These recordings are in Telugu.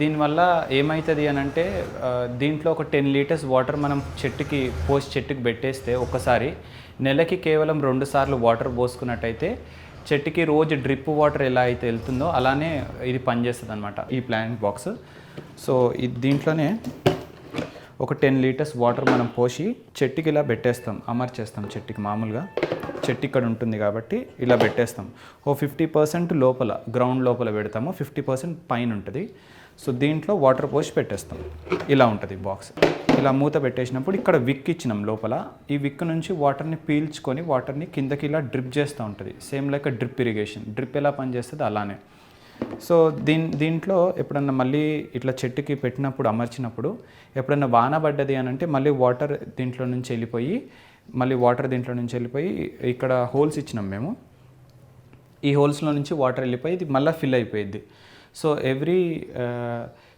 దీనివల్ల ఏమవుతుంది అని అంటే దీంట్లో ఒక టెన్ లీటర్స్ వాటర్ మనం చెట్టుకి పోసి చెట్టుకి పెట్టేస్తే ఒక్కసారి నెలకి కేవలం రెండు సార్లు వాటర్ పోసుకున్నట్టయితే చెట్టుకి రోజు డ్రిప్ వాటర్ ఎలా అయితే వెళ్తుందో అలానే ఇది పనిచేస్తుంది అనమాట ఈ ప్లాంట్ బాక్స్. సో ఇది దీంట్లోనే ఒక టెన్ లీటర్స్ వాటర్ మనం పోసి చెట్టుకి ఇలా పెట్టేస్తాం అమర్చేస్తాం చెట్టుకి మామూలుగా. చెట్టు ఇక్కడ ఉంటుంది కాబట్టి ఇలా పెట్టేస్తాం. ఓ ఫిఫ్టీ పర్సెంట్ లోపల గ్రౌండ్ లోపల పెడతాము ఫిఫ్టీ పర్సెంట్ పైన ఉంటుంది. సో దీంట్లో వాటర్ పోసి పెట్టేస్తాం. ఇలా ఉంటుంది బాక్స్. ఇలా మూత పెట్టేసినప్పుడు ఇక్కడ విక్ ఇచ్చినాం లోపల. ఈ విక్ నుంచి వాటర్ని పీల్చుకొని వాటర్ని కిందకి ఇలా డ్రిప్ చేస్తూ ఉంటుంది. Same like drip irrigation. Drip ఎలా పనిచేస్తుంది అలానే. సో దీన్ దీంట్లో ఎప్పుడన్నా మళ్ళీ ఇట్లా చెట్టుకి పెట్టినప్పుడు అమర్చినప్పుడు ఎప్పుడన్నా వాన పడ్డది అని అంటే మళ్ళీ వాటర్ దీంట్లో నుంచి వెళ్ళిపోయి మళ్ళీ వాటర్ దీంట్లో నుంచి వెళ్ళిపోయి ఇక్కడ హోల్స్ ఇచ్చినాం మేము. ఈ హోల్స్లో నుంచి వాటర్ వెళ్ళిపోయి ఇది మళ్ళీ ఫిల్ అయిపోయింది సో ఎవ్రీ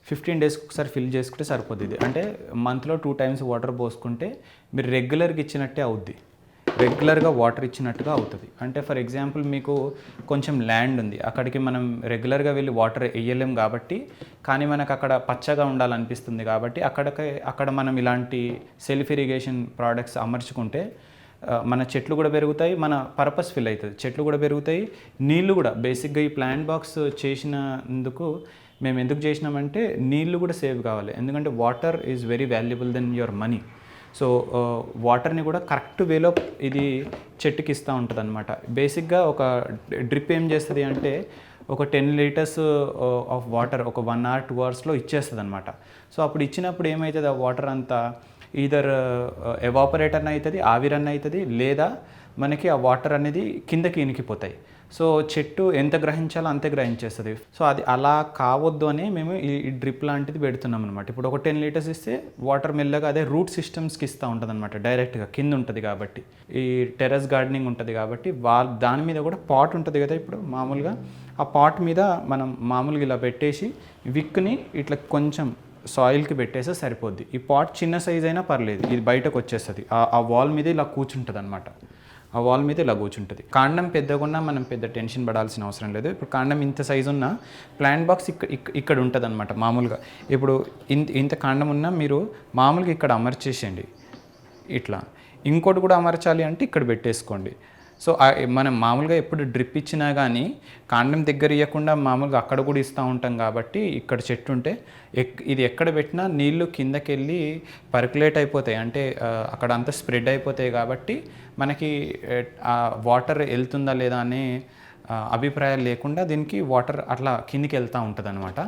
ఫిఫ్టీన్ డేస్కి ఒకసారి ఫిల్ చేసుకుంటే సరిపోద్ది ఇది. అంటే మంత్లో టూ టైమ్స్ వాటర్ పోసుకుంటే మీరు రెగ్యులర్గా ఇచ్చినట్టే అవుద్ది. రెగ్యులర్గా వాటర్ ఇచ్చినట్టుగా అవుతుంది. అంటే ఫర్ ఎగ్జాంపుల్ మీకు కొంచెం ల్యాండ్ ఉంది. అక్కడికి మనం రెగ్యులర్గా వెళ్ళి వాటర్ వేయలేం కాబట్టి కానీ మనకు అక్కడ పచ్చగా ఉండాలనిపిస్తుంది కాబట్టి అక్కడికి అక్కడ మనం ఇలాంటి సెల్ఫ్ ఇరిగేషన్ ప్రోడక్ట్స్ అమర్చుకుంటే మన చెట్లు కూడా పెరుగుతాయి మన పర్పస్ ఫిల్ అవుతుంది. చెట్లు కూడా పెరుగుతాయి నీళ్ళు కూడా. బేసిక్గా ఈ ప్లాంట్ బాక్స్ చేసినందుకు మేము ఎందుకు చేసినామంటే నీళ్ళు కూడా సేవ్ కావాలి. ఎందుకంటే water is very valuable then your money. So వాటర్ని కూడా కరెక్ట్ వేలో ఇది చెట్టుకి ఇస్తూ ఉంటుంది అనమాట బేసిక్గా ఒక డ్రిప్ ఏం చేస్తుంది అంటే ఒక టెన్ లీటర్స్ ఆఫ్ వాటర్ ఒక వన్ అవర్ టూ అవర్స్లో ఇచ్చేస్తుంది అనమాట సో అప్పుడు ఇచ్చినప్పుడు ఏమవుతుంది ఆ వాటర్ అంతా ఈధర్ ఎవాపరేటర్ అవుతుంది ఆవిరన్న అవుతుంది లేదా మనకి ఆ వాటర్ అనేది కిందకి ఇనికిపోతాయి. సో చెట్టు ఎంత గ్రహించాలో అంతే గ్రహించేస్తుంది. సో అది అలా కావద్దు అని మేము ఈ డ్రిప్ లాంటిది పెడుతున్నాం అనమాట ఇప్పుడు ఒక టెన్ లీటర్స్ ఇస్తే వాటర్ మెల్లగా అదే రూట్ సిస్టమ్స్కి ఇస్తూ ఉంటుంది అనమాట డైరెక్ట్గా కింద ఉంటుంది కాబట్టి. ఈ టెర్రస్ గార్డెనింగ్ ఉంటుంది కాబట్టి వా దాని మీద కూడా పాట్ ఉంటుంది కదా ఇప్పుడు మామూలుగా. ఆ పాట్ మీద మనం మామూలుగా ఇలా పెట్టేసి విక్ని ఇట్లా కొంచెం సాయిల్కి పెట్టేస్తే సరిపోద్ది. ఈ పాట్ చిన్న సైజ్ అయినా పర్లేదు. ఇది బయటకు వచ్చేస్తుంది. ఆ- వాల్ మీద ఇలా కూర్చుంటుంది అనమాట ఆ వాల్ మీద ఇలా కూర్చుంటుంది. కాండం పెద్దగా మనం పెద్ద టెన్షన్ పడాల్సిన అవసరం లేదు. ఇప్పుడు కాండం ఇంత సైజు ఉన్న ప్లాంట్ బాక్స్ ఇక్కడ ఇక్కడ ఉంటుంది అనమాట మామూలుగా. ఇప్పుడు ఇంత ఇంత కాండం ఉన్నా మీరు మామూలుగా ఇక్కడ అమర్చేసేయండి. ఇట్లా. ఇంకోటి కూడా అమర్చాలి అంటే ఇక్కడ పెట్టేసుకోండి. సో మనం మామూలుగా ఎప్పుడు డ్రిప్ ఇచ్చినా కానీ కాండం దగ్గర ఇవ్వకుండా మామూలుగా అక్కడ కూడా ఇస్తూ ఉంటాం కాబట్టి ఇక్కడ చెట్టు ఉంటే ఎక్ ఇది ఎక్కడ పెట్టినా నీళ్ళు కిందకి వెళ్ళి పర్కులేట్ అయిపోతాయి. అంటే అక్కడ అంతా స్ప్రెడ్ అయిపోతాయి కాబట్టి మనకి ఆ వాటర్ వెళ్తుందా లేదా అనే అభిప్రాయాలు లేకుండా దీనికి వాటర్ అట్లా కిందికి వెళ్తూ ఉంటుంది అనమాట